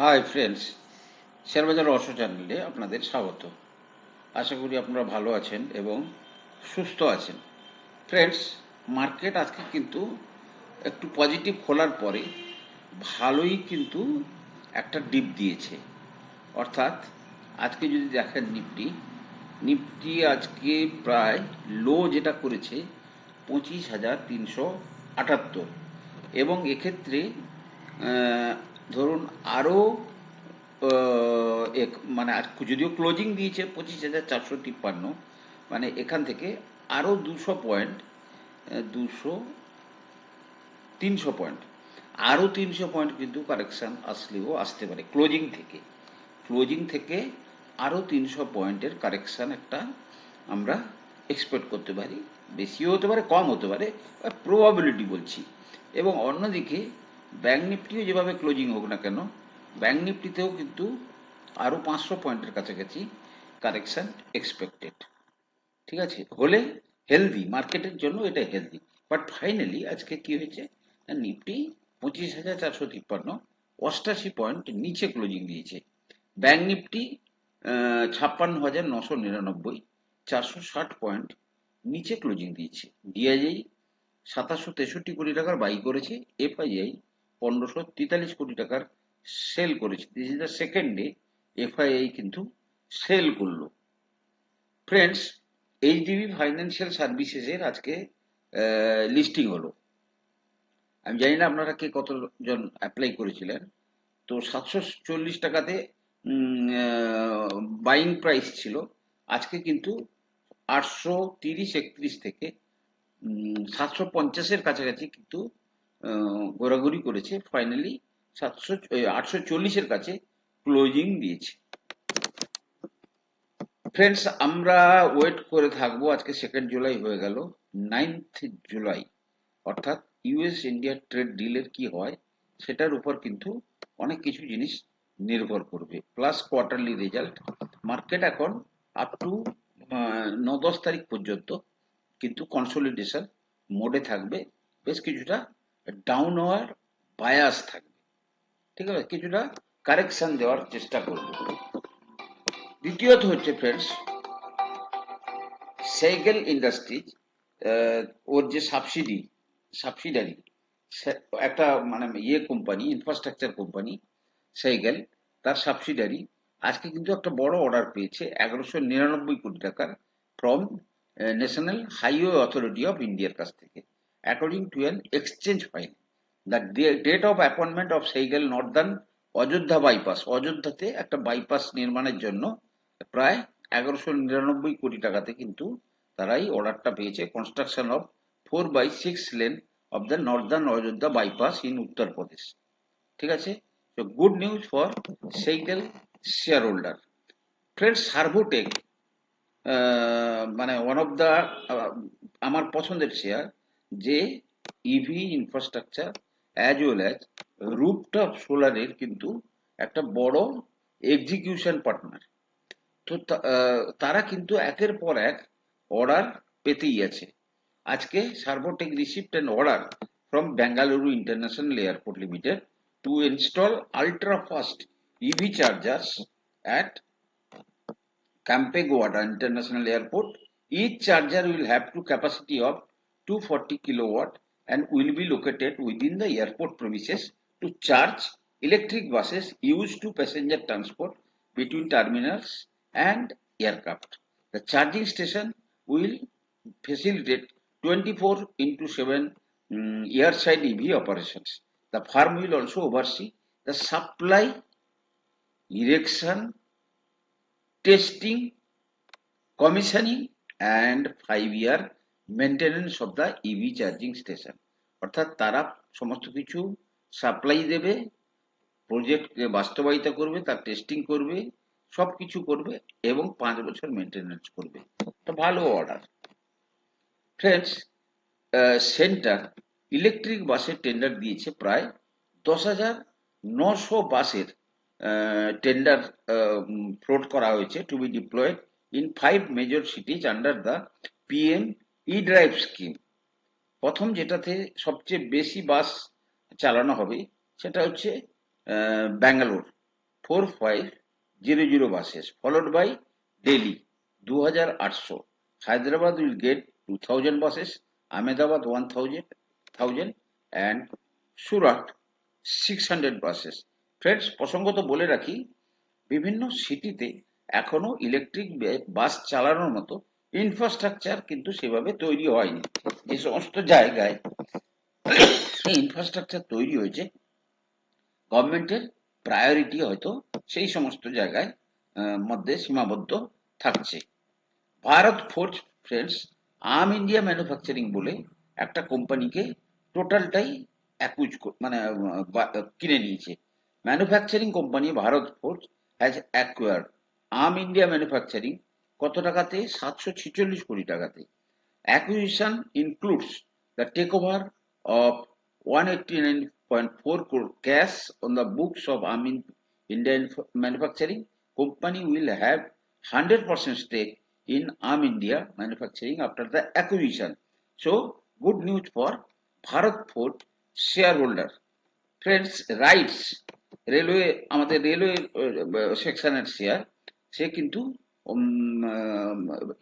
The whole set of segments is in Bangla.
হাই ফ্রেন্ডস শেয়ারবাজার রহস্য চ্যানেলে আপনাদের স্বাগত। আশা করি আপনারা ভালো আছেন এবং সুস্থ আছেন। ফ্রেন্ডস মার্কেট আজকে কিন্তু একটু পজিটিভ খোলার পরে ভালোই কিন্তু একটা ডিপ দিয়েছে। অর্থাৎ আজকে যদি দেখেন নিফটি নিফটি আজকে প্রায় লো যেটা করেছে পঁচিশ হাজার তিনশো আটাত্তর। এবং এক্ষেত্রে ধরুন আরও এক মানে যদিও ক্লোজিং দিয়েছে পঁচিশ হাজার চারশো তিপ্পান্ন মানে এখান থেকে আরও দুশো পয়েন্ট দুশো, তিনশো পয়েন্ট আরও তিনশো পয়েন্ট কিন্তু কারেকশান আসলেও আসতে পারে ক্লোজিং থেকে। ক্লোজিং থেকে আরও তিনশো পয়েন্টের কারেকশান একটা আমরা এক্সপেক্ট করতে পারি। বেশিও হতে পারে, কম হতে পারে প্রবাবিলিটি বলছি। এবং অন্যদিকে ব্যাঙ্ক নিফটিও যেভাবে ক্লোজিং হোক না কেন ব্যাঙ্ক নিফটিতেও কিন্তু আরও পাঁচশো পয়েন্টের কাছাকাছি কারেকশান এক্সপেক্টেড ঠিক আছে? হলে হেলদি মার্কেটের জন্য এটা হেলদি বাট ফাইনালি আজকে কি হয়েছে? নিফটি পঁচিশ হাজার চারশো তিপ্পান্ন, অষ্টাশি পয়েন্ট নিচে ক্লোজিং দিয়েছে। ব্যাঙ্ক নিফটি ছাপ্পান্ন হাজার নশো নিরানব্বই, চারশো ষাট পয়েন্ট নিচে ক্লোজিং দিয়েছে। ডিআইআই সাতাশশো তেষট্টি কোটি টাকার বাই করেছে। এফআইআই পনেরোশো তেতাল্লিশ কোটি টাকার সেল করেছে। This is the second day FII কিন্তু সেল করল। ফ্রেন্ডস এইচডিবি ফাইন্যান্সিয়াল সার্ভিসেসের আজকে লিস্টিং হলো। আমি জানি না আপনারা কে কতজন অ্যাপ্লাই করেছিলেন। তো সাতশো চল্লিশ টাকাতে বাইং প্রাইস ছিল। আজকে কিন্তু আটশো তিরিশ একত্রিশ থেকে সাতশো পঞ্চাশের কাছাকাছি কিন্তু ঘোরাঘুরি করেছে। ফাইনালি সাতশো আটশো চল্লিশের কাছে ক্লোজিং দিয়েছে। ফ্রেন্ডস আমরা ওয়েট করে থাকব। আজকে সেকেন্ড জুলাই হয়ে গেল। নাইনথ জুলাই অর্থাৎ ইউএস ইন্ডিয়া ট্রেড ডিলের কি হয়, সেটার উপর কিন্তু অনেক কিছু জিনিস নির্ভর করবে। প্লাস কোয়ার্টারলি রেজাল্ট মার্কেট এখন আপ টু ন দশ তারিখ পর্যন্ত কিন্তু কনসোলিডেশন মোডে থাকবে। বেশ কিছুটা ডাউন হওয়ার বায়াস থাকবে। ঠিক আছে? কিছুটা কারেকশন দেওয়ার চেষ্টা করবে। দ্বিতীয়ত হচ্ছে ফ্রেন্ডস সাইকেল ইন্ডাস্ট্রিজ ওর যে সাবসিডি সাবসিডারি একটা মানে ইয়ে কোম্পানি ইনফ্রাস্ট্রাকচার কোম্পানি সাইকেল তার সাবসিডারি আজকে কিন্তু একটা বড় অর্ডার পেয়েছে, এগারোশো নিরানব্বই কোটি টাকার from National Highway Authority of ইন্ডিয়ার কাছ থেকে। According to an exchange file the date of appointment of cycle northern Ayodhya bypass অযোধ্যাতে একটা বাইপাস নির্মাণের জন্য প্রায় এগারোশো নিরানব্বই কোটি টাকাতে কিন্তু তারাই অর্ডারটা পেয়েছে construction of four by six lane of the northern Ayodhya bypass in Uttar Pradesh ঠিক আছে? তো good news for cycle share holder friends Servotech মানে ওয়ান অফ দ্য আমার পছন্দের শেয়ার যে EV infrastructure as well as rooftop সোলারের কিন্তু একটা বড় এক্সিকিউশন পার্টনার তো তারা কিন্তু একের পর এক অর্ডার পেতেই আছে আজকে Servotech received an order from Bengaluru international airport limited to install ultra fast EV chargers at Campegowada International Airport. Each charger will have to capacity of 240 kilowatt and will be located within the airport premises to charge electric buses used to passenger transport between terminals and aircraft. The charging station will facilitate 24 into 7 um, airside EV operations. The farm will also oversee the supply, erection, testing, commissioning and 5-year maintenance of the EV charging station অর্থাৎ তারা সমস্ত কিছু সাপ্লাই দেবে প্রজেক্টকে বাস্তবায়িত করবে, তার টেস্টিং করবে সব কিছু করবে এবং পাঁচ বছর মেনটেনেন্স করবে। তো ভালো অর্ডার ফ্রেন্ডস সেন্টার ইলেকট্রিক বাসের টেন্ডার দিয়েছে প্রায় দশ হাজার নশো বাসের টেন্ডার ফ্লোট করা হয়েছে to be deployed in five major cities under the PM E drive scheme প্রথম যেটাতে সবচেয়ে বেশি বাস চালানো হবে, সেটা হচ্ছে Bangalore. Four five zero zero buses, followed by Delhi 2800 Hyderabad will get 2000 buses Ahmedabad 1000 1000 and Surat 600 buses friends প্রসঙ্গত বলে রাখি, বিভিন্ন সিটিতে এখনও ইলেকট্রিক বাস চালানোর মতো ইনফ্রাস্ট্রাকচার কিন্তু সেভাবে তৈরি হয়নি। যে সমস্ত জায়গায় ইনফ্রাস্ট্রাকচার তৈরি হয়েছে গভর্নমেন্টের প্রায়োরিটি হয়তো সেই সমস্ত জায়গায় মধ্যে সীমাবদ্ধ থাকছে। Bharat Forge friends AAM India manufacturing বলে একটা কোম্পানিকে টোটালটাই অ্যাকুইজ মানে কিনে নিয়েছে। Manufacturing company Bharat Forge has acquired AAM India manufacturing কত টাকাতে? সাতশো ছেচল্লিশ কোটি টাকাতে। Acquisition includes the take over of one eighty nine point four crore cash on the books of AAM Indian manufacturing company will have hundred percent stake in AAM India manufacturing after the acquisition so good news for Bharat Forge share holder friends RITES railway আমাদের রেলওয়ে সেকশনের শেয়ার সে কিন্তু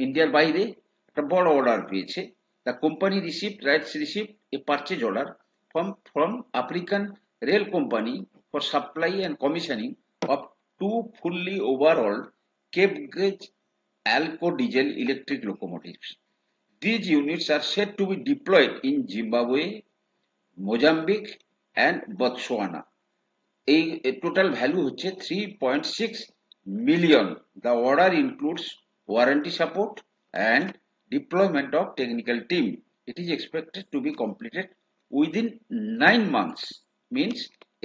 ইন্ডিয়ার বাইরে একটা বড় অর্ডার পেয়েছে the company receive RITES receive a purchase order from from African rail company for supply and commissioning of two fully overall cape gauge ALCO diesel electric locomotives These units are said to be deployed in Zimbabwe, Mozambique and Botswana. এই টোটাল ভ্যালু হচ্ছে three point six million the order includes warranty support and deployment of technical team it is expected to be completed within nine months means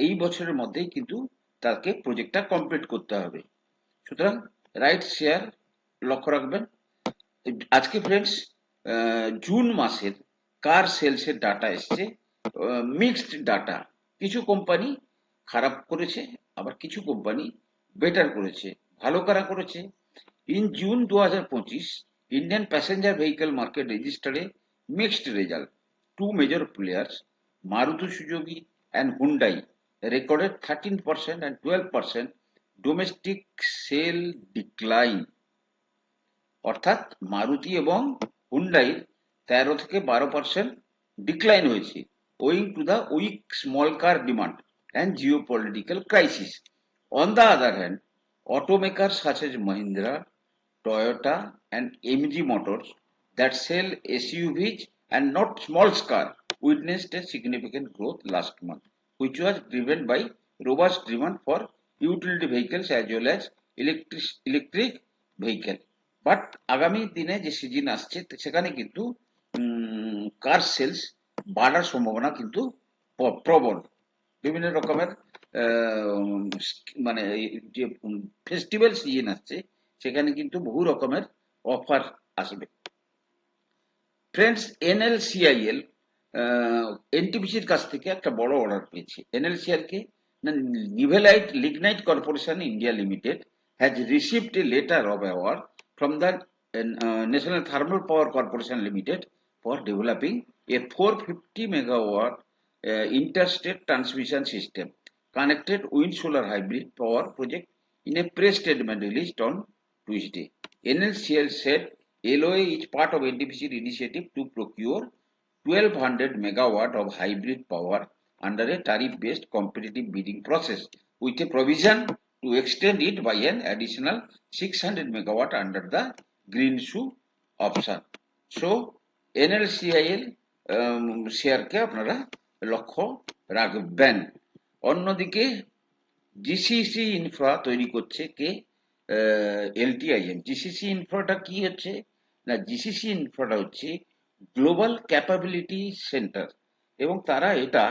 এই বছরের মধ্যেই কিন্তু তাকে প্রজেক্টটা কমপ্লিট করতে হবে। সুতরাং রাইট শেয়ার লক্ষ্য রাখবেন। আজকে ফ্রেন্ডস জুন মাসের কার সেলসের ডাটা এসছে। মিক্সড ডাটা কিছু কোম্পানি খারাপ করেছে, আবার কিছু কোম্পানি বেটার করেছে, ভালো কারা করেছে। ইন জুন দু হাজার পঁচিশ ইন্ডিয়ান প্যাসেঞ্জার ভেহিকেল মার্কেট রেজিস্টারে mixed result to major players Maruti Suzuki and Hyundai recorded 13% and 12% domestic sale decline অর্থাৎ মারুতি এবং হুন্ডাইয়ের তেরো থেকে বারো পার্সেন্ট ডিক্লাইন হয়েছে owing to the weak small car demand and geopolitical crisis on the other hand automakers such as Mahindra, Toyota, and MG Motors that sell SUVs and not small car witnessed a significant growth last month, which was driven by robust demand for utility vehicles as well as electric electric vehicle. But আগামী দিনে যে সিজন আসছে সেখানে কিন্তু কার সেলস বাড়ার সম্ভাবনা কিন্তু প্রবল বিভিন্ন রকমের মানে যে ফেস্টিভ্যাল সিজন আসছে, সেখানে কিন্তু বহু রকমের অফার আসবে। ফ্রেন্ডস এনএলসিআইএল এনটিপিসির কাছ থেকে একটা বড় অর্ডার পেয়েছে। এনএলসিআর কে Neyveli Lignite Corporation India Limited has received a letter of award from the National Thermal Power Corporation Limited for developing a four fifty megawatt interstate transmission system. connected wind solar hybrid power project in a press statement released on Tuesday. NLCL said LOA is part of NTPC initiative to procure 1200 megawatt of hybrid power under a tariff-based competitive bidding process with a provision to extend it by an additional 600 megawatt under the green shoe option. So NLCIL um, শেয়ারকে আপনারা লক্ষ্য রাখবেন অন্যদিকে জিসিসি ইনফ্রা তৈরি করছে কে? এলটিআইএম জিসিসি ইনফ্রাটা কি হচ্ছে? না জিসিসি ইনফ্রাটা হচ্ছে গ্লোবাল ক্যাপাবিলিটি সেন্টার এবং তারা এটা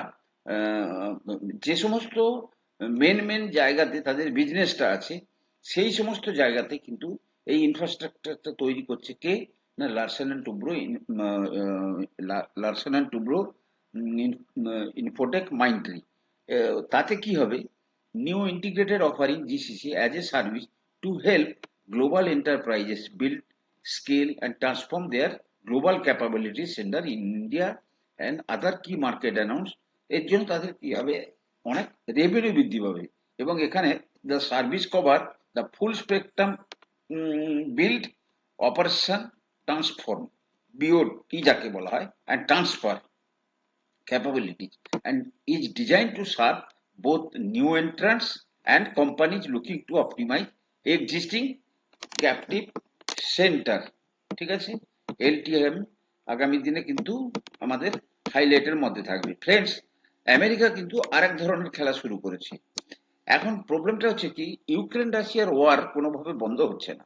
যে সমস্ত মেন মেন জায়গাতে তাদের বিজনেসটা আছে, সেই সমস্ত জায়গাতে কিন্তু এই ইনফ্রাস্ট্রাকচারটা তৈরি করছে কে? না Larsen and Toubro Larsen and Toubro Infotech Mindtree তাতে কি হবে? New integrated offering GCC as a service to help global enterprises build scale and transform their global capability centre in India and other key market announce এর জন্য তাদের কি হবে? অনেক রেভিনিউ বৃদ্ধি পাবে। এবং এখানে the service cover the full spectrum build build transform বিওড কি যাকে বলা হয় and transfer capabilities. And is designed to serve both new entrants and companies looking to optimize existing captive center. ঠিক আছে? এলটিএম আগামী দিনে কিন্তু আমাদের হাইলাইটের মধ্যে থাকবে। ফ্রেন্ডস আমেরিকা কিন্তু আরেক ধরনের খেলা শুরু করেছে। এখন প্রবলেমটা হচ্ছে কি ইউক্রেন রাশিয়ার ওয়ার কোনোভাবে বন্ধ হচ্ছে না।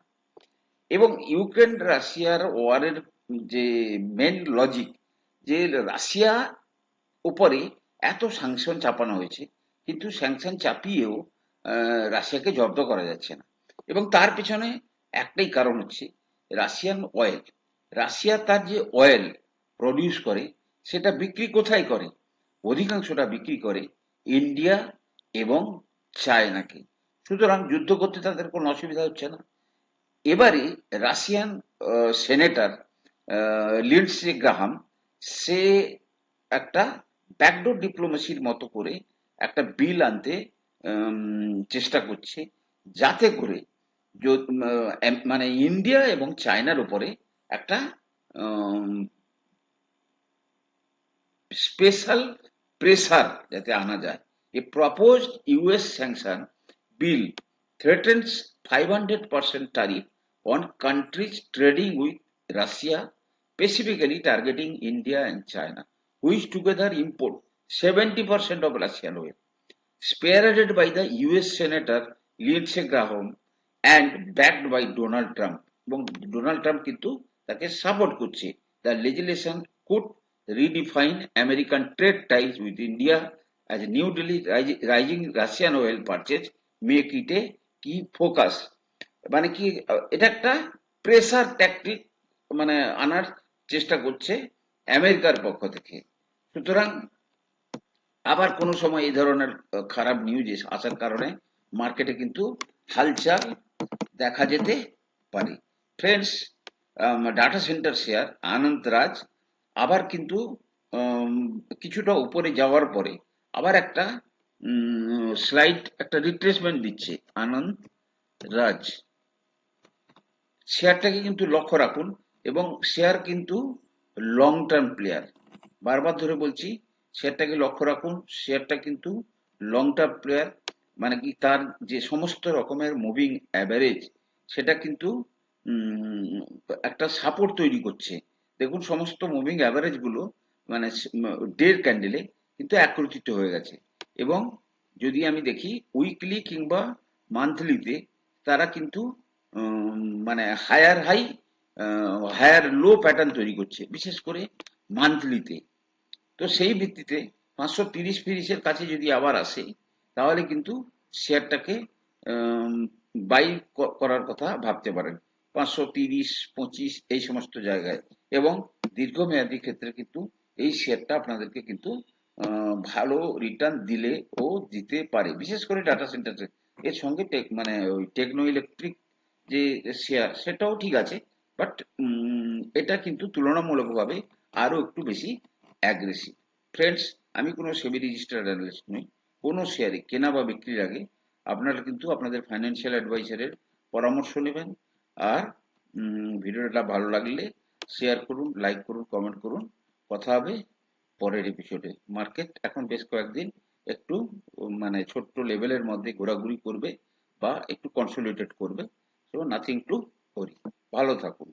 এবং ইউক্রেন রাশিয়ার ওয়ারের যে মেন লজিক যে রাশিয়া উপরে এত স্যাংশন চাপানো হয়েছে, কিন্তু স্যাংশন চাপিয়েও রাশিয়াকে জব্দ করা যাচ্ছে না। এবং তার পেছনে একটাই কারণ হচ্ছে রাশিয়ান অয়েল রাশিয়া তার যে অয়েল প্রডিউস করে, সেটা বিক্রি কোথায় করে? অধিকাংশটা বিক্রি করে ইন্ডিয়া এবং চায়নাকে। সুতরাং যুদ্ধ করতে তাদের কোনো অসুবিধা হচ্ছে না। এবারে রাশিয়ান সেনেটর লিন্ডসে গ্রাহাম সে একটা ব্যাকডোর ডিপ্লোমেসির মতো করে একটা বিল আনতে চেষ্টা করছে যাতে করে মানে ইন্ডিয়া এবং চায়নার উপরে একটা স্পেশাল প্রেসার যাতে আনা যায়। A proposed US sanction bill threatens 500% tariff on countries trading with Russia, specifically targeting India and China, which together import 70% of Russian oil. Spearheaded by the US Senator Lindsey Graham and backed by Donald Trump. এবং ডোনাল্ড ট্রাম্প কিন্তু তাকে সাপোর্ট করছে the legislation could redefine American trade ties with India as new Delhi rising Russian oil purchase make it a key focus মানে কি, এটা একটা প্রেসার ট্যাকটিক মানে আনার চেষ্টা করছে আমেরিকার পক্ষ থেকে সুতরাং আবার কোনো সময় এই ধরনের খারাপ নিউজ আসার কারণে মার্কেটে কিন্তু হালচাল দেখা যেতে পারে। Friends data centre share Anand Raj, আবার কিন্তু কিছুটা উপরে যাওয়ার পরে আবার একটা স্লাইড একটা রিট্রেসমেন্ট দিচ্ছে আনন্দ রাজ। শেয়ারটাকে কিন্তু লক্ষ্য রাখুন এবং শেয়ার কিন্তু লং টার্ম প্লেয়ার বারবার ধরে বলছি, শেয়ারটাকে লক্ষ্য রাখুন, শেয়ারটা কিন্তু লং টার্ম প্লেয়ার মানে কি তার যে সমস্ত রকমের মুভিং অ্যাভারেজ সেটা কিন্তু একটা সাপোর্ট তৈরি করছে। দেখুন, সমস্ত মুভিং অ্যাভারেজগুলো মানে ডের ক্যান্ডেলে কিন্তু একত্রিত হয়ে গেছে। এবং যদি আমি দেখি উইকলি কিংবা মান্থলিতে তারা কিন্তু মানে higher high higher low pattern তৈরি করছে। বিশেষ করে মান্থলিতে তো সেই ভিত্তিতে পাঁচশো তিরিশ ফিরিশের কাছে যদি আবার আসে, তাহলে কিন্তু শেয়ারটাকে বাই করার কথা ভাবতে পারেন। পাঁচশো তিরিশ, পঁচিশ এই সমস্ত জায়গায়। এবং দীর্ঘমেয়াদী ক্ষেত্রে কিন্তু এই শেয়ারটা আপনাদেরকে কিন্তু ভালো রিটার্ন দিলে ও দিতে পারে। বিশেষ করে ডাটা সেন্টার এর সঙ্গে মানে ওই টেকনো ইলেকট্রিক যে শেয়ার সেটাও ঠিক আছে। বাট এটা কিন্তু তুলনামূলকভাবে আরও একটু বেশি অ্যাগ্রেসিভ ফ্রেন্ডস আমি কোনো সেবি রেজিস্টার্ড অ্যানালিস্ট নই। কোনো শেয়ারে কেনা বা বিক্রির আগে আপনারা কিন্তু আপনাদের ফাইন্যান্সিয়াল অ্যাডভাইসারের পরামর্শ নেবেন। আর ভিডিওটা ভালো লাগলে শেয়ার করুন লাইক করুন কমেন্ট করুন। কথা হবে পরের এপিসোডে মার্কেট এখন বেশ কয়েকদিন একটু মানে ছোট্ট লেভেলের মধ্যে ঘোরাঘুরি করবে বা একটু কনসোলিডেট করবে। সো নাথিং টু ওরি ভালো থাকুন।